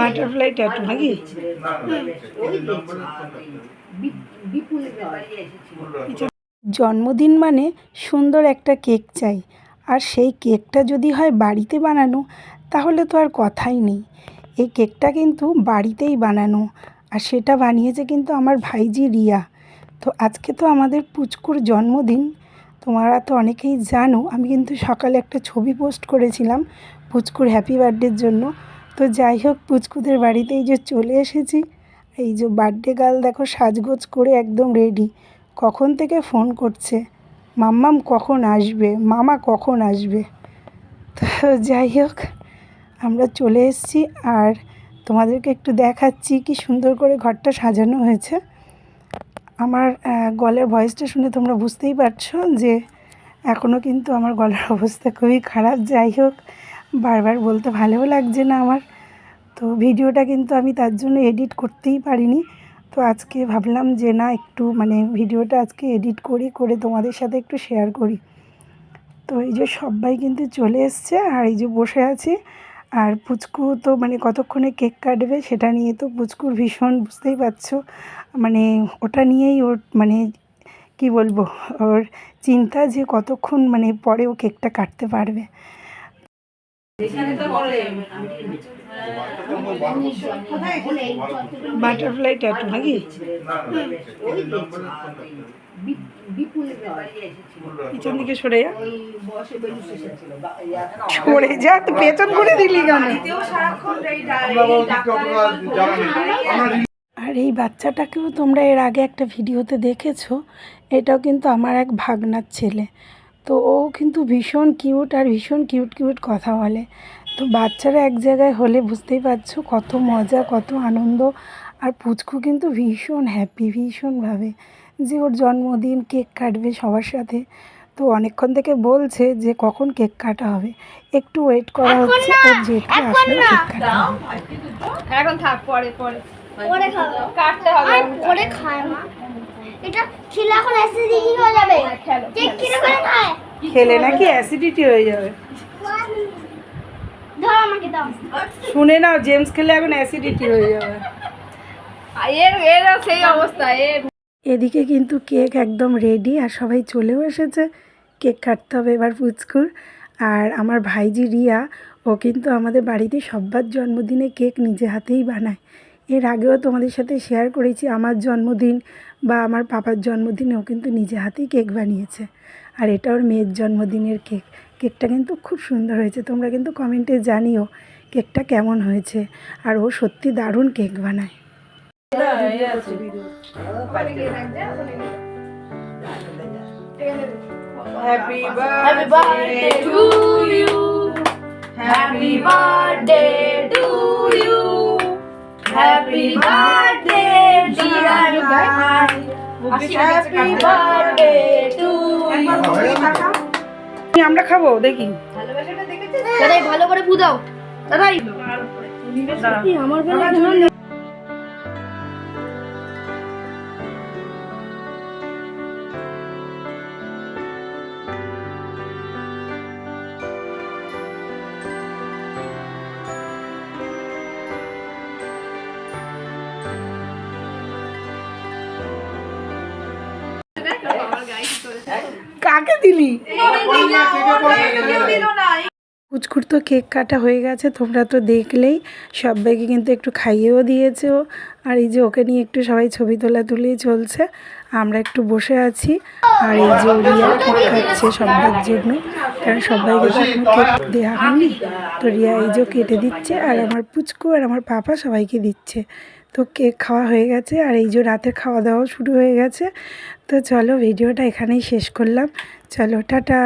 Butterfly tattoo নাকি? জন্মদিন মানে সুন্দর একটা কেক চাই। আর সেই কেকটা যদি হয় বাড়িতে বানানো, তাহলে তো আর কথাই নেই। এই কেকটা কিন্তু বাড়িতেই বানানো। আর সেটা বানিয়েছে কিন্তু আমার ভাইজি রিয়া। তো আজকে তো আমাদের পুচকুর জন্মদিন। তোমরা তো অনেকেই জানো, আমি কিন্তু সকালে একটা ছবি পোস্ট করেছিলাম পুচকুর হ্যাপি বার্থডের জন্য। তো যাই হোক, পুচকুদের বাড়িতে এই যে চলে এসেছি। এই যে বার্থডে গার্ল দেখো, সাজগোজ করে একদম রেডি কখন থেকে ফোন করছে? মাম্মাম কখন আসবে? মামা কখন আসবে? তো যাই হোক, আমরা চলে এসেছি আর তোমাদেরকে একটু দেখাচ্ছি কি সুন্দর করে ঘরটা সাজানো হয়েছে। আমার গলার ভয়েসটা শুনে তোমরা বুঝতেই পারছ যে এখনও কিন্তু আমার গলার অবস্থা খুবই খারাপ। যাই হোক বারবার বলতে ভালোও লাগছে না আমার। তো ভিডিওটা কিন্তু আমি তার জন্য এডিট করতেই পারিনি। তো আজকে ভাবলাম যে না, একটু মানে ভিডিওটা আজকে এডিট করি, করে তোমাদের সাথে একটু শেয়ার করি। তো এই যে সবাই কিন্তু চলে এসছে, আর এই যে বসে আছে, আর পুচকু তো মানে কতক্ষণে কেক কাটবে সেটা নিয়ে তো পুচকুর ভীষণ বুঝতেই পারছ। মানে ওটা নিয়েই ওর মানে কি বলব, ওর চিন্তা যে কতক্ষণ মানে পরে ও কেকটা কাটতে পারবে। বাটারফ্লাই ট্যাটু নাকি? পিছন দিকে সরে যা। সরে যা তুই পেছন করে দিলি কেন? আর এই বাচ্চাটাকেও তোমরা এর আগে একটা ভিডিওতে দেখেছ? এটাও কিন্তু আমার এক ভাগনার ছেলে। তো ও কিন্তু ভীষণ কিউট আর ভীষণ কিউট কিউট কথা বলে। তো বাচ্চারা এক জায়গায় হলে বুঝতেই পারছ কত মজা কত আনন্দ। আর পুচকু কিন্তু ভীষণ হ্যাপি ভীষণভাবে। যে ওর জন্মদিন কেক কাটবে সবার সাথে। তো অনেকক্ষণ থেকে বলছে যে কখন কেক কাটা হবে। একটু ওয়েট করা হচ্ছে ওর জেঠু আসলে কেক কাটা। এখন থাক পরে পরে। পরে খাব। কাটতে হবে আর পরে খায় মা। এটা খেলে এখন অ্যাসিডিটি হয়ে যাবে? কেক কিনে করে খায়। খেলে নাকি অ্যাসিডিটি হয়ে যাবে। দাও আমাকে দাও। শুনে নাও জেমস খেলে এখন অ্যাসিডিটি হয়ে যাবে। এর এর সেই অবস্থা এর। এদিকে কিন্তু কেক একদম রেডি আর সবাই চলেও এসেছে। কেক কাটতে হবে এবার পুচকুর আর আমার ভাইজি রিয়া ও কিন্তু আমাদের বাড়িতে সব্বার জন্মদিনে কেক নিজে হাতেই বানায়। এর আগেও তোমাদের সাথে শেয়ার করেছি আমার জন্মদিন বা আমার পাপার জন্মদিনে ও কিন্তু নিজে হাতেই কেক বানিয়েছে। আর এটা ওর মেয়ের জন্মদিনের কেক কেকটা কিন্তু খুব সুন্দর হয়েছে তোমরা কিন্তু কমেন্টে জানিও কেকটা কেমন হয়েছে। আর ও সত্যি দারুণ কেক বানায়। Happy birthday to you. Happy birthday. Happy birthday dear guy. Happy birthday to you. আমরা খাব দেখি দাদাই ভালো করে বুঝাও দাদাই আমার বেলা কাকে দিলি? কুচকুর তো কেক কাটা হয়ে গেছে, তোমরা তো দেখলেই। সবাইকে কিন্তু একটু খাইয়েও দিয়েছে। আর এই যে ওকে নিয়ে একটু সবাই ছবি তোলা তুলেই চলছে, আমরা একটু বসে আছি। আর এই যে রিয়া কেক খাচ্ছে সবার জন্য, কারণ সবাইকে কেক দেওয়া হয়নি। তো রিয়া এই যে কেটে দিচ্ছে, আর আমার পুচকু আর আমার পাপা সবাইকে দিচ্ছে। তো কেক খাওয়া হয়ে গেছে আর এই যে রাতের খাওয়া দাওয়াও শুরু হয়ে গেছে। তো চলো ভিডিওটা এখানেই শেষ করলাম। চলো, টাটা!